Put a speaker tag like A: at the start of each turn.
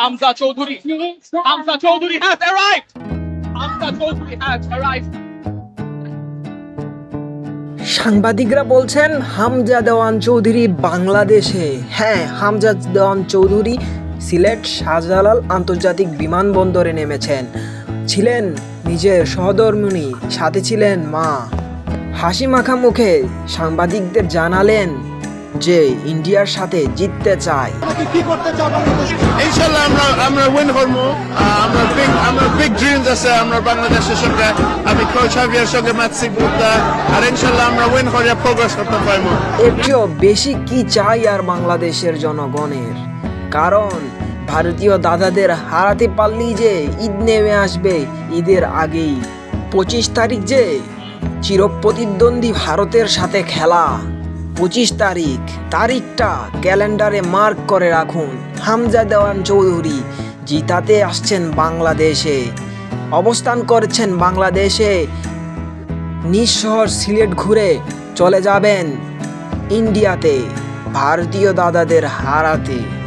A: Hamza Chaudhuri. Hamza Chaudhuri has arrived. Hamza Chaudhuri has arrived.
B: সাংবাদিকরা বলছেন হামজা দেওয়ান চৌধুরী বাংলাদেশে হ্যাঁ হামজা দেওয়ান চৌধুরী সিলেট শাহজালাল আন্তর্জাতিক বিমানবন্দরে নেমেছেন ছিলেন নিজের সহধর্মিণী সাথে ছিলেন মা হাসি মাখা মুখে সাংবাদিকদের জানালেন যে ইন্ডিয়ার সাথে জিততে চায়।
C: ইনশাল্লাহ আমরা আমরা উইন করব। আমরা বিগ আমরা বিগ ড্রিমস আছে আমরা বাংলাদেশের সঙ্গে। আমি কোচ হাবিয়ার সঙ্গে ম্যাচি আর ইনশাল্লাহ আমরা উইন করে প্রোগ্রেস করতে পারব।
B: চেয়েও বেশি কি চাই আর বাংলাদেশের জনগণের? কারণ ভারতীয় দাদাদের হারাতে পারলেই যে ঈদ নেমে আসবে ঈদের আগেই। পঁচিশ তারিখ যে চিরপ্রতিদ্বন্দ্বী ভারতের সাথে খেলা। পঁচিশ তারিখ। তারিখটা ক্যালেন্ডারে মার্ক করে রাখুন। হামজা দেওয়ান চৌধুরী, জিতাতে আসছেন বাংলাদেশে। অবস্থান করছেন বাংলাদেশে। নিজ শহর সিলেট ঘুরে চলে যাবেন ইন্ডিয়াতে, ভারতীয় দাদাদের হারাতে।